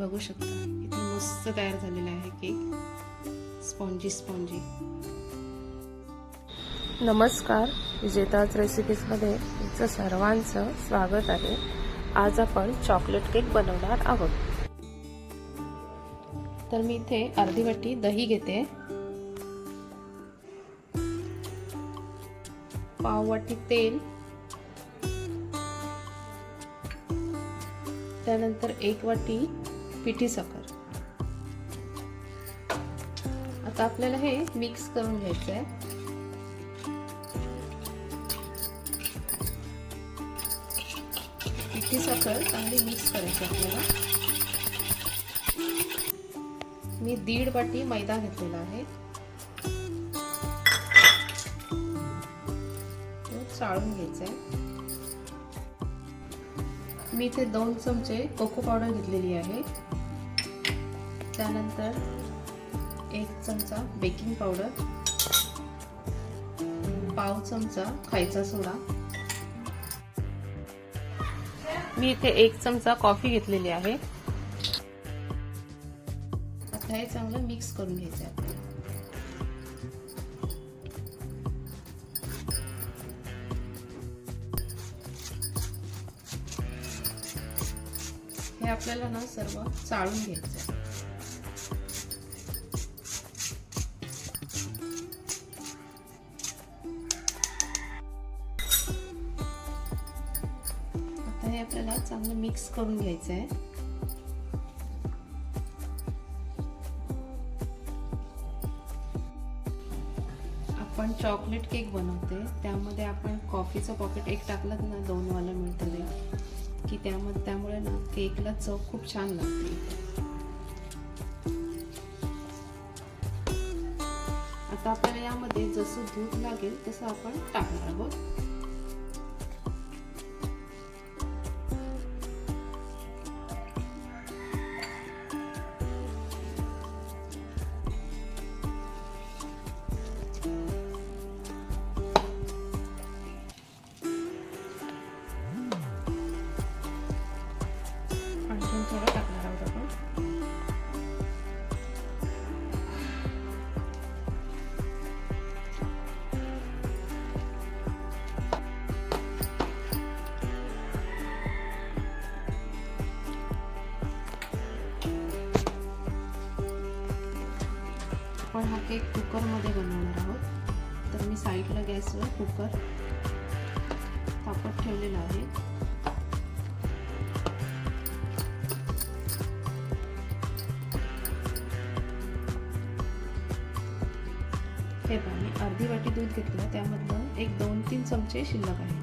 बघू शकता. किती मस्त तयार झालेला आहे केक. Spongy spongy. नमस्कार. विजेताज रेसिपीजमध्ये तुमचं सर्वांचं स्वागत आहे. आज आपण चॉकलेट केक बनवणार आहोत. तर मी इथे अर्धी वाटी दही घेते. पाव वाटी तेल. त्यानंतर एक वाटी पिठी साखर. आता आपल्याला हे मिक्स करून घ्यायचं आहे पिठी साखर चांगली मिक्स करायची आपल्याला. मी दीड वाटी मैदा घेतलेला आहे. चाळून घ्यायचा आहे मी इथे दोन चमचे कोको पावडर घेतलेली आहे. त्यानंतर एक चमचा बेकिंग पावडर पाव चमचा खायचा सोडा. मी इथे एक चमचा कॉफी घेतलेली आहे. आता हे चांगलं मिक्स करून घ्यायचं आहे हे आपल्याला ना सर्व चाळून घ्यायचं आता हे आपल्याला चांगलं मिक्स करून घ्यायचं आहे. आपण चॉकलेट केक बनवते. त्यामध्ये आपण कॉफीचं पॉकेट एक टाकलं ना दोनवाला मिळतं ते. की त्यामध्ये त्यामुळे ना केकला चव खूप छान लागते. आता आपल्याला यामध्ये जसं दूध लागेल तसं आपण टाकणार आहोत. केक कुकरमध्ये बनवणार आहोत. तर मी साईडला गॅसवर कुकर तापत ठेवलेला आहे. हे पहा मी अर्धी वाटी दूध घेतलं. त्यामधलं एक दोन तीन चमचे शिल्लक आहे.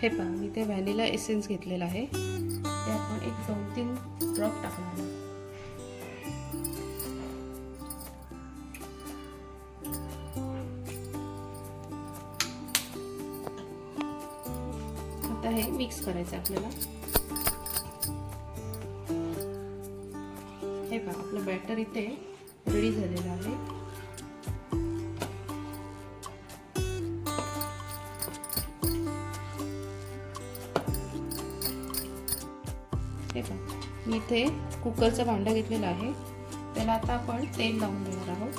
हे पहा मी ते व्हॅनिला एसेन्स घेतलेलं आहे. ते आपण एक दोन तीन ड्रॉप टाकणार आहे आता हे मिक्स करायचं आपल्याला. हे पहा आपलं बॅटर इथे रेडी झालेलं आहे. हे पहा मी इथे कुकरचं भांडं घेतलेलं आहे. त्याला आता आपण तेल लावून देणार आहोत.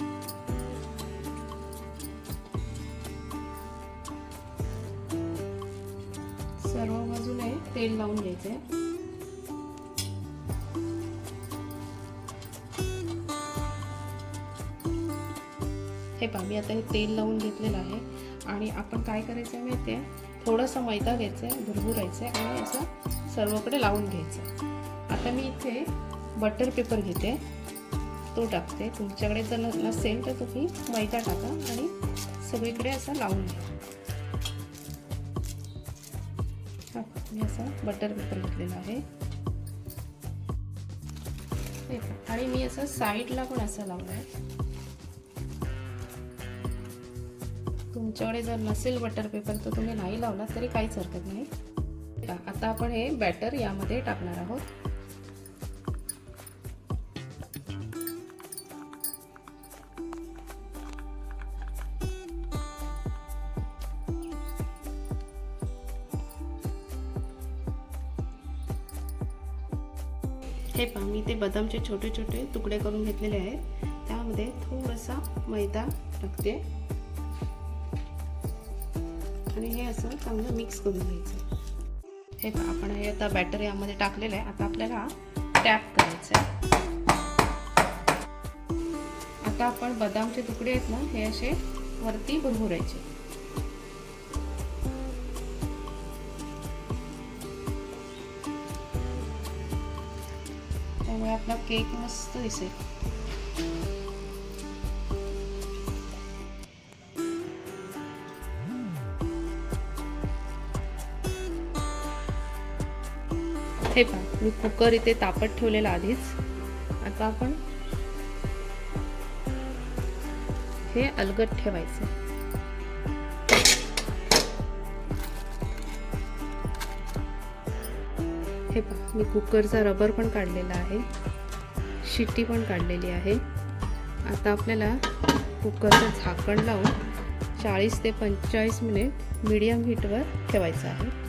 सर्व बाजूने तेल लावून घ्यायचे हे पहा मी आता हे तेल लावून घेतलेलं आहे. आणि आपण काय करायचं माहिती आहे थोडंसं मैदा घ्यायचं आहे भुरभुरायचं आहे आणि असं सर्वकडे लावून घ्यायचं. आता मी इथे बटर पेपर घेते. तो टाकते. तुमच्याकडे जर नसेल तर तुम्ही मैदा टाका आणि सगळीकडे असं लावून घ्या. मी असा बटर पेपर घेतलेला आहे. आणि मी असं साईडला पण असं लावलं आहे तुमच्याकडे जर नसेल बटर पेपर तर तुम्ही नाही लावला तरी काहीच हरकत नाही. आता आपण हे बॅटर यामध्ये टाकणार आहोत. हे पहा मी ते बदामचे छोटे छोटे तुकडे करून घेतलेले आहेत. त्यामध्ये थोडासा मैदा टाकते. आणि हे असं चांगलं मिक्स करून घ्यायचं. हे पहा आपण हे आता बॅटर यामध्ये टाकलेलं आहे. आता आपल्याला टॅप करायचं आहे. आता आपण बदामचे तुकडे आहेत ना हे असे वरती भुरभुरायचे. त्यामुळे आपला केक मस्त दिसेल. हे पहा मी कुकर इथे तापत ठेवलेला आधीच. आता आपण हे अलगट ठेवायचं. हे पहा मी कुकरचा रबर पण काढलेला आहे. शिट्टी पण काढलेली आहे. आता आपल्याला कुकरचं झाकण लावून चाळीस ते पंचेचाळीस मिनिट मीडियम हीटवर ठेवायचं आहे.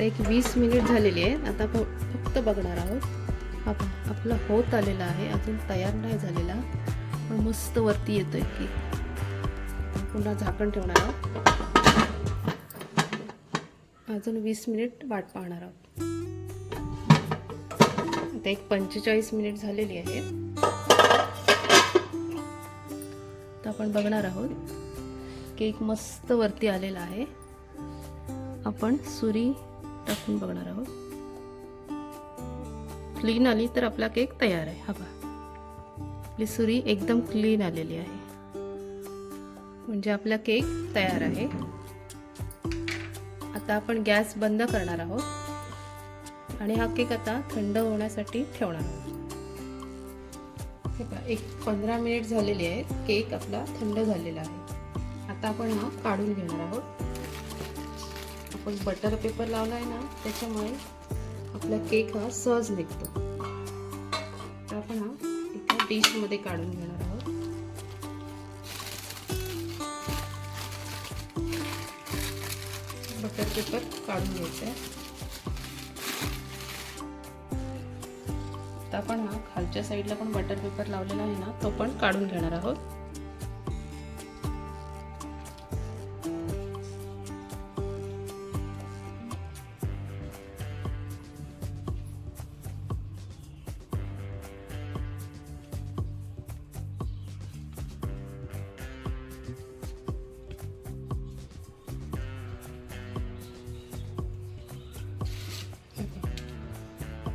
आता एक वीस मिनिट झालेली आहे. आता आपण फक्त बघणार आहोत. आपण आपलं होत आलेलं आहे. अजून तयार नाही झालेला. पण मस्त वरती येतो आहे की पुन्हा झाकण ठेवणार आहोत. अजून वीस मिनिट वाट पाहणार आहोत. आता एक पंचेचाळीस मिनिट झालेली आहे. तर आपण बघणार आहोत केक मस्त वरती आलेला आहे. आपण सुरी टाकून बघणार आहोत. क्लीन आली तर आपला केक तयार आहे. हा बा आपली सुरी एकदम क्लीन आलेली आहे. म्हणजे आपला केक तयार आहे. आता आपण गॅस बंद करणार आहोत. आणि हा केक आता थंड होण्यासाठी ठेवणार आहोत. एक पंधरा मिनिट झालेले आहेत केक आपला थंड झालेला आहे. आता आपण हा काढून घेणार आहोत. आपण बटर पेपर लावला आहे ना त्याच्यामुळे आपला केक हा सहज निघतो. तर आपण हा एका डिशमध्ये काढून घेणार आहोत. बटर पेपर काढून घ्यायचं आहे आपण हा खालच्या साईडला पण बटर पेपर लावलेला आहे ना तो पण काढून घेणार आहोत.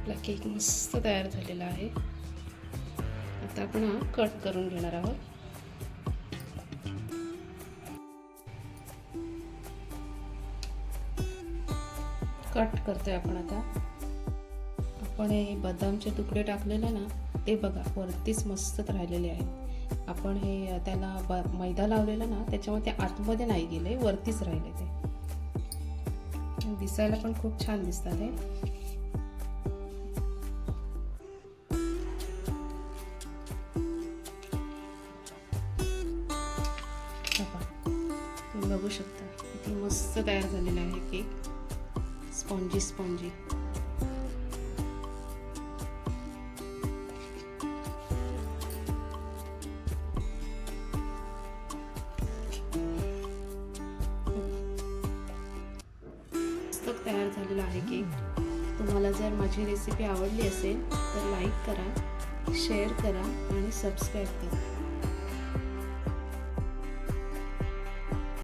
आपला केक मस्त तयार झालेला आहे. आता आपण हा कट करून घेणार आहोत. कट करतोय आपण आता. आपण हे बदामचे तुकडे टाकलेले ना ते बघा वरतीच मस्तच राहिलेले आहे आपण हे त्याला ब मैदा लावलेला ना त्याच्यामुळे ते आतमध्ये नाही गेले वरतीच राहिले ते. दिसायला पण खूप छान दिसतात हे. बघू शकता. किती मस्त तयार झालेला आहे केक. Spongy spongy. तयार झालेला आहे केक. तुम्हाला जर माझी रेसिपी आवडली असेल तर लाईक करा शेअर करा आणि सबस्क्राईब करा.